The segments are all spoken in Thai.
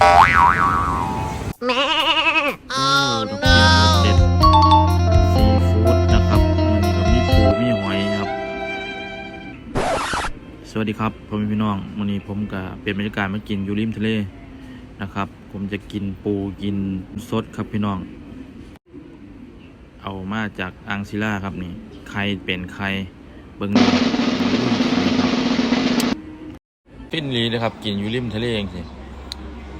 โอ้ดอกเบี้ยรสเด็ดซีฟู้ดนะครับมันนี้ก็มีปูมีหอยครับ สวัสดีครับพ่อแม่พี่น้องวันนี้ผมก็เปลี่ยนบรรยากาศมากินอยู่ริมทะเลนะครับ ผมจะกินปูกินสดครับพี่น้อง เอามาจากอังซิล่าครับนี่ไข่เป็นไข่เบิ้งดูครับปิ้นลีเลยครับ กินอยู่ริมทะเลเองสิ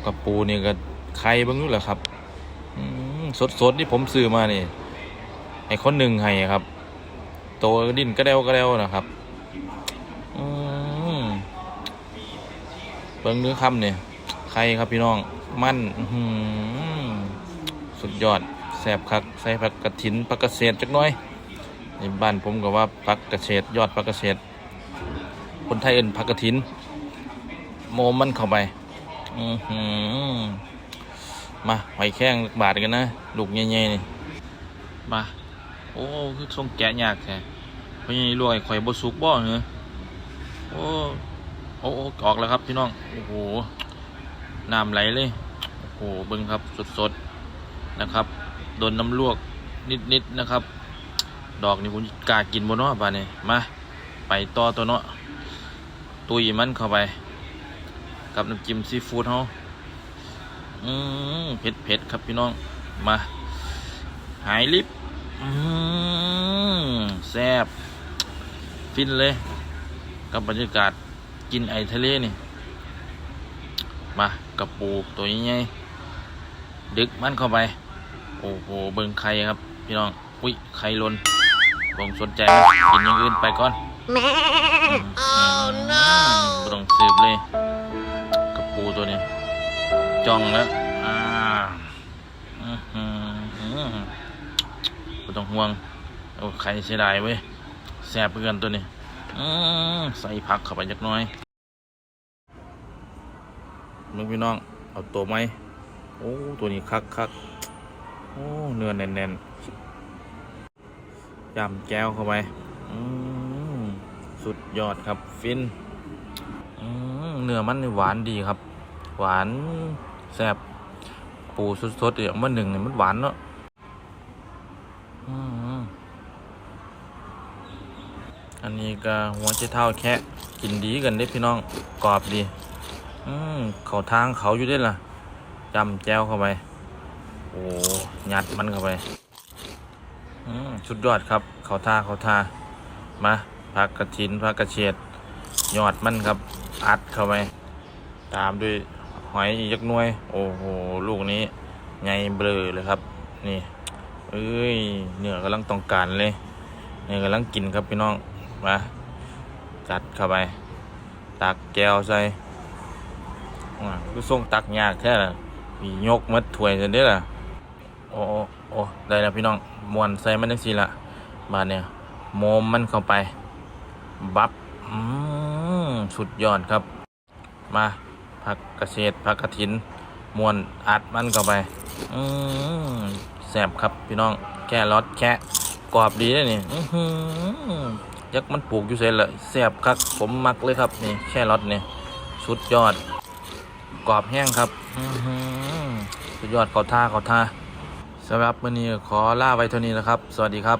กับปูนี่ก็ไข่บิ้งดูแหละครับสดสดๆที่ผมซื้อมานี่ไอ้คนหนึ่งให้ครับ โตดิ้นกระเดวกระเดวนะครับเบิ้งเนื้อคำเนี่ยใครครับพี่น้อง มันสุดยอดแซ่บคักใส่ผักกระถินผักกระเศษจักหน้อยในบ้านผมก็ว่าผักกระเศษยอดผักกระเศษคนไทยเอิ้นผักกระถิน โมมันเข้าไป อือหือมาหอยแข้งบาทกันนะลูกใหญ่ๆนี่มา โอ้คือทรงแกะยากแท้เพราะยังรวยข่อยบสุกบ่เหรอโอ้โอ้โอ้ออกแล้วครับพี่น้อง โอ้โหน้ำไหลเลย โอ้โหเบิ้งครับสดๆนะครับ โดนน้ำลวกนิดๆนะครับ ดอกนี่ผมกล้ากินบนเนาะป่านี่มา ไปต่อตัวเนาะตุยมันเข้าไป กับน้ำจิ้มซีฟู้ดเฮาอืมเผ็ดเผ็ดๆครับพี่น้อง มา หายลิบอืมแซ่บฟินเลย กับบรรยากาศกินไอทะเลนี่ มากับปูตัวใหญ่ๆดึกมันเข้าไป โอ้โห เบิ่งไข่ครับ พี่น้อง อุ้ยไข่ลนผมสนใจไหมกินอย่างอื่นไปก่อนโอ้ no ไม่ต้องสืบเลยกับปูตัวนี้ จ้องแล้วอ่าอือหือไม่ต้องห่วง โอ้ไข่เสียดายเว้ยแซ่บเพื่อนตัวนี้อืมใส่ผักเข้าไปจักหน้อยมึงพี่น้อง เอาตัวไหมโอ้ ตัวนี้คักคักโอ้ เนื้อแน่นแน่นๆยำแก้วเข้าไปอืมสุดยอดครับ ฟินอืมเนื้อมันหวานดีครับ หวาน แซ่บปูสดๆอย่างมันหนึ่งเนี่ยมันหวานเนาะอันนี้ก็หัวเจ้เท้าแค่กินดีกันได้พี่น้องกรอบดี อืมเขาทางเขาอยู่ได้ล่ะจำแจวเข้าไป โอ้ยัดมันเข้าไปอืมสุดยอดครับ เขาท่าเขาท่ามาผักกระถินผักกระเฉดยอดมันครับอัดเข้าไป ตามด้วย หอยอีกยักหน่วย โอ้โห ลูกนี้ใหญ่เบลอเลยครับ นี่ เอ้ยเนื้อกำลังต้องการเลยเนื้อกำลังกินครับพี่น้อง มา จัดเข้าไป ตักแก้วใส่อ่าคือส่งตักยากแค่ละมียกมัดถ้วยจนได้ละโอ้โอ้ได้แล้วพี่น้องมวนใส่มันจังซี่ละบาดเนี่ยโมมมันเข้าไป บับอืมสุดยอดครับ มา ผักกระเฉดผักกระถินมวนอัดมันเข้าไป อืแสบครับพี่น้อง แค่รสแค่กรอบดีเลยนี่ยักษ์มันปลูกอยู่เสร็จเลยแซ่บครับผมมักเลยครับนี่แค่รสนี่ยสุดยอด กรอบแห้งครับอสุดยอดขอท่าขอท่าสำหรับวันนี้ขอล่าไว้เท่านี้นะครับ สวัสดีครับ